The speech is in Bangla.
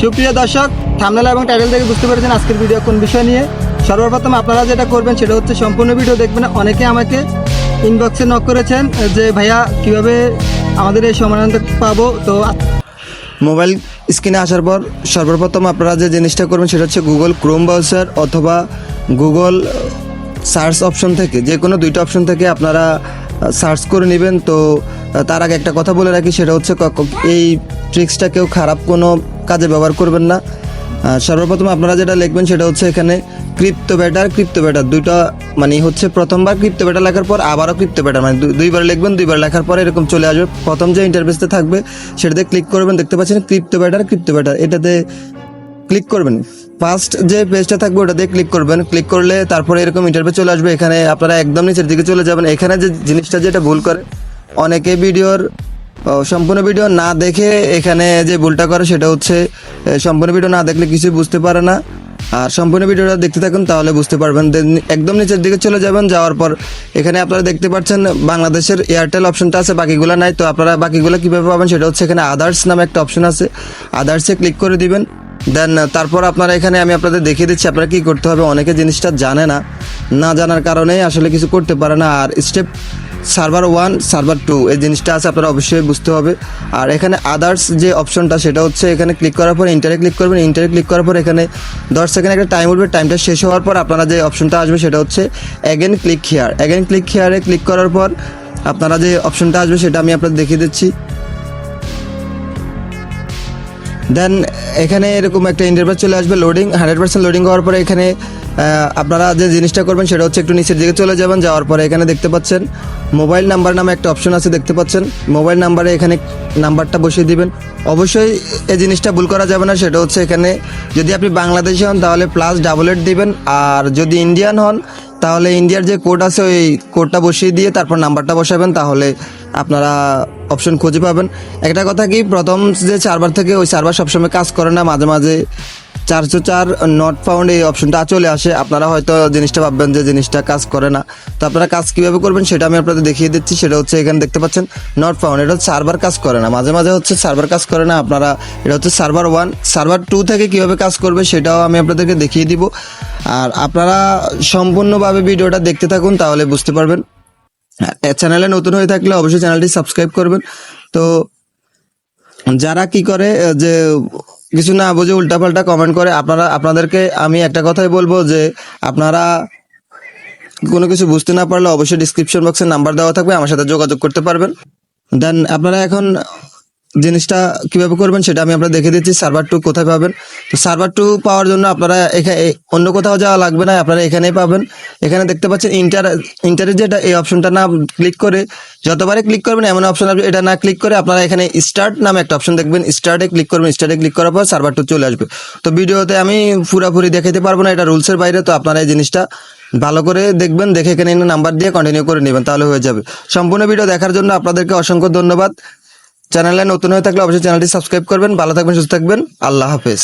সুপ্রিয় দর্শক থামনেল এবং টাইটেল থেকে বুঝতে পেরেছেন আজকের ভিডিও কোন বিষয় নিয়ে। সর্বপ্রথম আপনারা যেটা করবেন সেটা হচ্ছে সম্পূর্ণ ভিডিও দেখবেন। অনেকে আমাকে ইনবক্সে নক করেছেন যে, ভাইয়া, কীভাবে আমাদের এই সমাধান পাবো? তো মোবাইল স্ক্রিনে আসার পর সর্বপ্রথম আপনারা যে জিনিসটা করবেন সেটা হচ্ছে গুগল ক্রোম ব্রাউজার অথবা গুগল সার্চ অপশন থেকে, যে কোনো দুইটা অপশন থেকে আপনারা সার্চ করে নেবেন। তো তার আগে একটা কথা বলে রাখি, সেটা হচ্ছে এই ট্রিক্সটা কেউ খারাপ কোনো কাজে ব্যবহার করবেন না। সর্বপ্রথম আপনারা যেটা লিখবেন সেটা হচ্ছে এখানে ক্রিপ্টো ব্যাটার ক্রিপ্টো ব্যাটার দুইটা মানে হচ্ছে প্রথমবার ক্রিপ্টো ব্যাটার লেখার পর আবারও ক্রিপ্টো ব্যাটার মানে দুইবার লিখবেন, দুইবার লেখার পর এরকম চলে আসবে। প্রথম যে ইন্টারফেসতে থাকবে, সেটাতে ক্লিক করবেন। দেখতে পাচ্ছেন ক্রিপ্টো ব্যাটার ক্রিপ্টো ব্যাটার এটাতে ক্লিক করবেন। ফার্স্ট যে পেজটা থাকবে, ওটাতে ক্লিক করবেন। ক্লিক করলে তারপরে এরকম ইন্টারভিউ চলে আসবে। এখানে আপনারা একদম নিচের দিকে চলে যাবেন। এখানে যে জিনিসটা যেটা ভুল করে, অনেকে ভিডিওর সম্পূর্ণ ভিডিও না দেখে এখানে যে ভুলটা করে সেটা হচ্ছে সম্পূর্ণ ভিডিও না দেখলে কিছু বুঝতে পারে না। আর সম্পূর্ণ ভিডিওটা দেখতে থাকুন, তাহলে বুঝতে পারবেন। একদম নিচের দিকে চলে যাবেন, যাওয়ার পর এখানে আপনারা দেখতে পাচ্ছেন বাংলাদেশের এয়ারটেল অপশনটা আছে, বাকিগুলো নাই। তো আপনারা বাকিগুলো কীভাবে পাবেন সেটা হচ্ছে এখানে আদার্স নামে একটা অপশন আছে। আদার্সে ক্লিক করে দিবেন। দেন, তারপর আপনারা এখানে আমি আপনাদের দেখিয়ে দিচ্ছি, আপনারা কী করতে হবে, অনেকে জিনিসটা জানে না। না জানার কারণে আসলে কিছু করতে পারে না। আর step server one, server two, এই জিনিসটা আছে, আপনারা অবশ্যই বুঝতে হবে। আর এখানে আদার্স যে অপশনটা, সেটা হচ্ছে এখানে ক্লিক করার পর ইন্টারে ক্লিক করবেন। ইন্টারে ক্লিক করার পর এখানে দশ সেকেন্ড একটা টাইম উঠবে টাইমটা শেষ হওয়ার পর আপনারা যে অপশনটা আসবে, সেটা হচ্ছে again click here again click হেয়ারে click করার পর আপনারা যে অপশনটা আসবে, সেটা আমি আপনাদের দেখিয়ে দিচ্ছি। দেন এখানে এরকম একটা ইন্টারভিউ চলে আসবে লোডিং হান্ড্রেড পার্সেন্ট লোডিং হওয়ার পরে এখানে আপনারা যে জিনিসটা করবেন সেটা হচ্ছে একটু নিচের দিকে চলে যাবেন, যাওয়ার পরে এখানে দেখতে পাচ্ছেন মোবাইল নাম্বার নামে একটা অপশন আছে, দেখতে পাচ্ছেন। মোবাইল নাম্বারে এখানে নাম্বারটা বসিয়ে দিবেন। অবশ্যই এই জিনিসটা ভুল করা যাবে না, সেটা হচ্ছে এখানে যদি আপনি বাংলাদেশি হন, তাহলে প্লাস ডাবল এইট দিবেন। আর যদি ইন্ডিয়ান হন, তাহলে ইন্ডিয়ার যে কোড আছে, ওই কোডটা বসিয়ে দিয়ে তারপর নাম্বারটা বসাবেন, তাহলে আপনারা অপশন খুঁজে পাবেন। একটা কথা কি, প্রথম যে সার্ভার থেকে ওই সার্ভার সবসময় কাজ করে না, মাঝে মাঝে চারশো চার নট ফাউন্ড এই অপশনটা চলে আসে। আপনারা হয়তো জিনিসটা ভাববেন যে জিনিসটা কাজ করে না। তো আপনারা কাজ কীভাবে করবেন সেটা আমি আপনাদের দেখিয়ে দিচ্ছি। সেটা হচ্ছে এখানে দেখতে পাচ্ছেন নট ফাউন্ড এটা হচ্ছে সার্ভার কাজ করে না। মাঝে মাঝে হচ্ছে সার্ভার কাজ করে না আপনারা, এটা হচ্ছে সার্ভার ওয়ান সার্ভার টু থেকে কীভাবে কাজ করবে সেটাও আমি আপনাদেরকে দেখিয়ে দিব। আর আপনারা সম্পূর্ণভাবে ভিডিওটা দেখতে থাকুন, তাহলে বুঝতে পারবেন। চ্যানেলে নতুন হয়ে থাকলে অবশ্যই চ্যানেলটি সাবস্ক্রাইব করবেন। তো যারা কি করে যে কিছু না বুঝে উল্টাপাল্টা কমেন্ট করে, আপনারা, আপনাদেরকে আমি একটা কথাই বলব যে আপনারা কোনো কিছু বুঝতে না পারলে অবশ্যই ডিসক্রিপশন বক্সে নাম্বার দেওয়া থাকবে, আমার সাথে যোগাযোগ করতে পারবেন। দেন আপনারা এখন জিনিসটা কীভাবে করবেন সেটা আমি আপনাদের দেখে দিচ্ছি। সার্ভার টু কোথায় পাবেন? তো সার্ভার টু পাওয়ার জন্য আপনারা এখানে অন্য কোথাও যাওয়া লাগবে না, আপনারা এখানেই পাবেন। এখানে দেখতে পাচ্ছেন ইন্টার ইন্টারের যেটা এই অপশনটা না ক্লিক করে যতবারে ক্লিক করবেন এমন অপশন এটা না ক্লিক করে আপনারা এখানে স্টার্ট নামে একটা অপশন দেখবেন। স্টার্টে ক্লিক করবেন। স্টার্টে ক্লিক করার পর সার্ভার টু চলে আসবে। তো ভিডিওতে আমি পুরাপুরি দেখাতে পারব না, এটা রুলসের বাইরে। তো আপনারা এই জিনিসটা ভালো করে দেখবেন, দেখে এখানে নাম্বার দিয়ে কন্টিনিউ করে নেবেন, তাহলে হয়ে যাবে। সম্পূর্ণ ভিডিও দেখার জন্য আপনাদেরকে অসংখ্য ধন্যবাদ। চ্যানেলে নতুন হয়ে থাকলে অবশ্যই চ্যানেলটি সাবস্ক্রাইব করবেন ভালো থাকবেন সুস্থ থাকবেন। আল্লাহ হাফেজ।